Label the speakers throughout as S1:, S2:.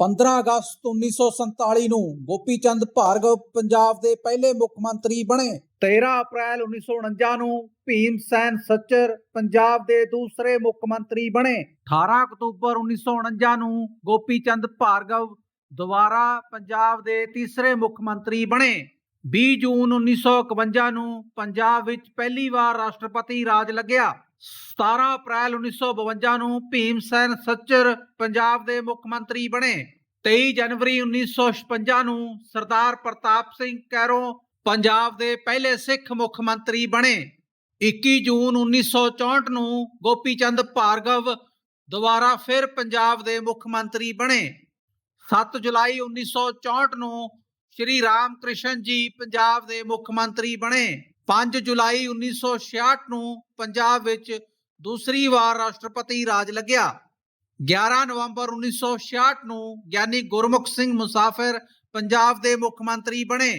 S1: 15 ਅਗਸਤ 1947 ਨੂੰ ਗੋਪੀ ਚੰਦ ਭਾਰਗਵ ਪੰਜਾਬ ਦੇ ਪਹਿਲੇ ਮੁੱਖ ਮੰਤਰੀ ਬਣੇ। 13 ਅਪ੍ਰੈਲ 1949 ਨੂੰ ਭੀਮ ਸੈਨ ਸੱਚਰ ਪੰਜਾਬ ਦੇ ਦੂਸਰੇ ਮੁੱਖ ਮੰਤਰੀ ਬਣੇ। 18 ਅਕਤੂਬਰ 1949 ਨੂੰ ਗੋਪੀ ਚੰਦ ਭਾਰਗਵ ਦੁਬਾਰਾ ਪੰਜਾਬ ਦੇ ਤੀਸਰੇ ਮੁੱਖ ਮੰਤਰੀ ਬਣੇ। 20 ਜੂਨ 1951 ਨੂੰ ਪੰਜਾਬ ਵਿੱਚ ਪਹਿਲੀ ਵਾਰ ਰਾਸ਼ਟਰਪਤੀ ਰਾਜ ਲੱਗਿਆ। 17 ਅਪ੍ਰੈਲ 1952 ਨੂੰ ਭੀਮ ਸੈਨ ਸੱਚਰ ਪੰਜਾਬ ਦੇ ਮੁੱਖ ਮੰਤਰੀ ਬਣੇ। 23 ਜਨਵਰੀ 1956 ਨੂੰ ਸਰਦਾਰ ਪ੍ਰਤਾਪ ਸਿੰਘ ਕੈਰੋਂ ਪੰਜਾਬ ਦੇ ਪਹਿਲੇ ਸਿੱਖ ਮੁੱਖ ਮੰਤਰੀ ਬਣੇ। 21 ਜੂਨ 1964 ਨੂੰ ਗੋਪੀ ਚੰਦ ਭਾਰਗਵ ਦੁਬਾਰਾ ਫਿਰ ਪੰਜਾਬ ਦੇ ਮੁੱਖ ਮੰਤਰੀ ਬਣੇ। 7 ਜੁਲਾਈ 1964 ਨੂੰ ਸ਼੍ਰੀ ਰਾਮ ਕ੍ਰਿਸ਼ਨ ਜੀ ਪੰਜਾਬ ਦੇ ਮੁੱਖ ਮੰਤਰੀ ਬਣੇ। 5 ਜੁਲਾਈ 1966 ਨੂੰ ਪੰਜਾਬ ਵਿੱਚ ਦੂਸਰੀ ਵਾਰ ਰਾਸ਼ਟਰਪਤੀ ਰਾਜ ਲੱਗਿਆ। 11 ਨਵੰਬਰ 1966 ਨੂੰ ਗਿਆਨੀ ਗੁਰਮੁਖ ਸਿੰਘ ਮੁਸਾਫਿਰ ਪੰਜਾਬ ਦੇ ਮੁੱਖ ਮੰਤਰੀ ਬਣੇ।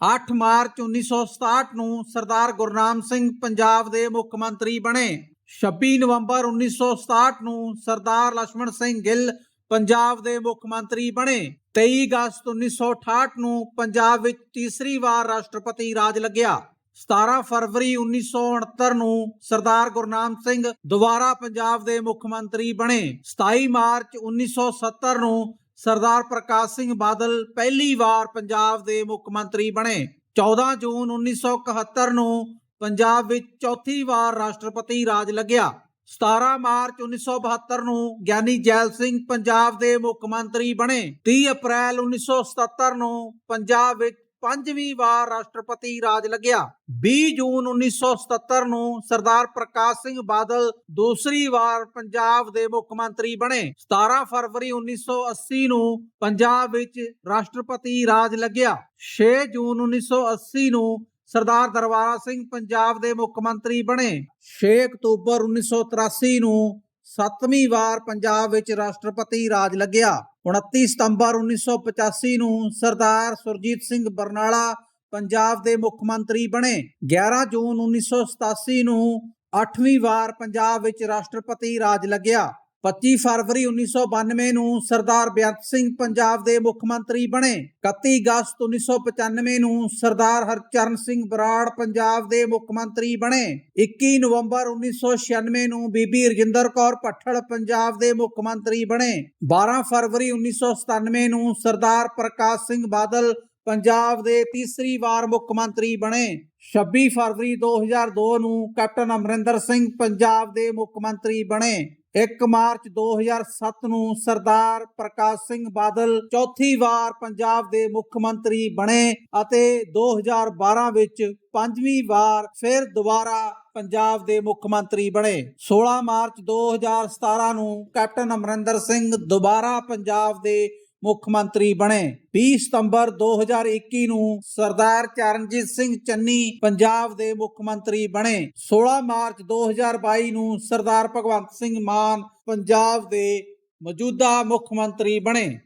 S1: 8 ਮਾਰਚ 1967 ਨੂੰ ਸਰਦਾਰ ਗੁਰਨਾਮ ਸਿੰਘ ਪੰਜਾਬ ਦੇ ਮੁੱਖ ਮੰਤਰੀ ਬਣੇ। 26 ਨਵੰਬਰ 1967 ਨੂੰ ਸਰਦਾਰ ਲక్ష్మణ ਸਿੰਘ ਗਿੱਲ ਪੰਜਾਬ ਦੇ ਮੁੱਖ ਮੰਤਰੀ ਬਣੇ। 23 ਅਗਸਤ 1968 ਨੂੰ ਪੰਜਾਬ ਵਿੱਚ ਤੀਸਰੀ ਵਾਰ ਰਾਸ਼ਟਰਪਤੀ ਰਾਜ ਲੱਗਿਆ। 17 ਫਰਵਰੀ 1969 ਨੂੰ ਸਰਦਾਰ ਗੁਰਨਾਮ ਸਿੰਘ ਦੁਬਾਰਾ ਪੰਜਾਬ ਦੇ ਮੁੱਖ ਮੰਤਰੀ ਬਣੇ। 27 ਮਾਰਚ 1970 ਨੂੰ ਸਰਦਾਰ ਪ੍ਰਕਾਸ਼ ਸਿੰਘ ਬਾਦਲ ਪਹਿਲੀ ਵਾਰ ਪੰਜਾਬ ਦੇ ਮੁੱਖ ਮੰਤਰੀ ਬਣੇ। 14 ਜੂਨ 1971 ਨੂੰ ਪੰਜਾਬ ਵਿੱਚ ਚੌਥੀ ਵਾਰ ਰਾਸ਼ਟਰਪਤੀ ਰਾਜ ਲੱਗਿਆ। 17 ਮਾਰਚ 1972 ਨੂੰ ਗਿਆਨੀ ਜੈਲ ਸਿੰਘ ਪੰਜਾਬ ਦੇ ਮੁੱਖ ਮੰਤਰੀ ਬਣੇ। 30 ਅਪ੍ਰੈਲ 1977 ਨੂੰ ਪੰਜਾਬ ਵਿੱਚ ਪੰਜਵੀਂ ਵਾਰ ਰਾਸ਼ਟਰਪਤੀ ਰਾਜ ਲੱਗਿਆ। 20 ਜੂਨ 1977 ਨੂੰ ਸਰਦਾਰ ਪ੍ਰਕਾਸ਼ ਸਿੰਘ ਬਾਦਲ ਦੂਸਰੀ ਵਾਰ ਪੰਜਾਬ ਦੇ ਮੁੱਖ ਮੰਤਰੀ ਬਣੇ। 17 ਫਰਵਰੀ 1980 ਨੂੰ ਪੰਜਾਬ ਵਿੱਚ ਰਾਸ਼ਟਰਪਤੀ ਰਾਜ ਲੱਗਿਆ। 6 ਜੂਨ 1980 ਨੂੰ ਸਰਦਾਰ ਦਰਬਾਰਾ ਸਿੰਘ ਪੰਜਾਬ ਦੇ ਮੁੱਖ ਮੰਤਰੀ ਬਣੇ। 6 ਅਕਤੂਬਰ 1983 ਨੂੰ ਸੱਤਵੀਂ ਵਾਰ ਪੰਜਾਬ ਵਿੱਚ ਰਾਸ਼ਟਰਪਤੀ ਰਾਜ ਲੱਗਿਆ। 29 ਸਤੰਬਰ 1985 ਨੂੰ ਸਰਦਾਰ ਸੁਰਜੀਤ ਸਿੰਘ ਬਰਨਾਲਾ ਪੰਜਾਬ ਦੇ ਮੁੱਖ ਮੰਤਰੀ ਬਣੇ। 11 ਜੂਨ 1987 ਨੂੰ 8ਵੀਂ ਵਾਰ ਪੰਜਾਬ ਵਿੱਚ ਰਾਸ਼ਟਰਪਤੀ ਰਾਜ ਲੱਗਿਆ। 25 ਫਰਵਰੀ 1992 ਨੂੰ ਸਰਦਾਰ ਬੇਅੰਤ ਸਿੰਘ ਪੰਜਾਬ ਦੇ ਮੁੱਖ ਮੰਤਰੀ ਬਣੇ। 31 ਅਗਸਤ 1995 ਨੂੰ ਸਰਦਾਰ ਹਰਚਰਨ ਸਿੰਘ ਬਰਾੜ ਪੰਜਾਬ ਦੇ ਮੁੱਖ ਮੰਤਰੀ ਬਣੇ। 21 ਨਵੰਬਰ 1996 ਨੂੰ ਬੀਬੀ ਰਜਿੰਦਰ ਕੌਰ ਭੱਠੜ ਪੰਜਾਬ ਦੇ ਮੁੱਖ ਮੰਤਰੀ ਬਣੇ। 12 ਫਰਵਰੀ 1997 ਨੂੰ ਸਰਦਾਰ ਪ੍ਰਕਾਸ਼ ਸਿੰਘ ਬਾਦਲ ਪੰਜਾਬ ਦੇ ਤੀਸਰੀ ਵਾਰ ਮੁੱਖ ਮੰਤਰੀ ਬਣੇ। 26 ਫਰਵਰੀ 2002 ਨੂੰ ਕੈਪਟਨ ਅਮਰਿੰਦਰ ਸਿੰਘ ਪੰਜਾਬ ਦੇ ਮੁੱਖ ਮੰਤਰੀ ਬਣੇ। 1 ਮਾਰਚ 2007 ਨੂੰ ਸਰਦਾਰ ਪ੍ਰਕਾਸ਼ ਸਿੰਘ ਬਾਦਲ ਚੌਥੀ ਵਾਰ ਪੰਜਾਬ ਦੇ ਮੁੱਖ ਮੰਤਰੀ ਬਣੇ ਅਤੇ 2012 ਵਿੱਚ ਪੰਜਵੀਂ ਵਾਰ ਫਿਰ ਦੁਬਾਰਾ ਪੰਜਾਬ ਦੇ ਮੁੱਖ ਮੰਤਰੀ ਬਣੇ। 16 ਮਾਰਚ 2017 ਨੂੰ ਕੈਪਟਨ ਅਮਰਿੰਦਰ ਸਿੰਘ ਦੁਬਾਰਾ ਪੰਜਾਬ ਦੇ ਮੁੱਖ ਮੰਤਰੀ ਬਣੇ। 20 ਸਤੰਬਰ 2021 ਨੂੰ ਸਰਦਾਰ ਚਰਨਜੀਤ ਸਿੰਘ ਚੰਨੀ ਪੰਜਾਬ ਦੇ ਮੁੱਖ ਮੰਤਰੀ ਬਣੇ। 16 ਮਾਰਚ 2022 ਨੂੰ ਸਰਦਾਰ ਭਗਵੰਤ ਸਿੰਘ ਮਾਨ ਪੰਜਾਬ ਦੇ ਮੌਜੂਦਾ ਮੁੱਖ ਮੰਤਰੀ ਬਣੇ।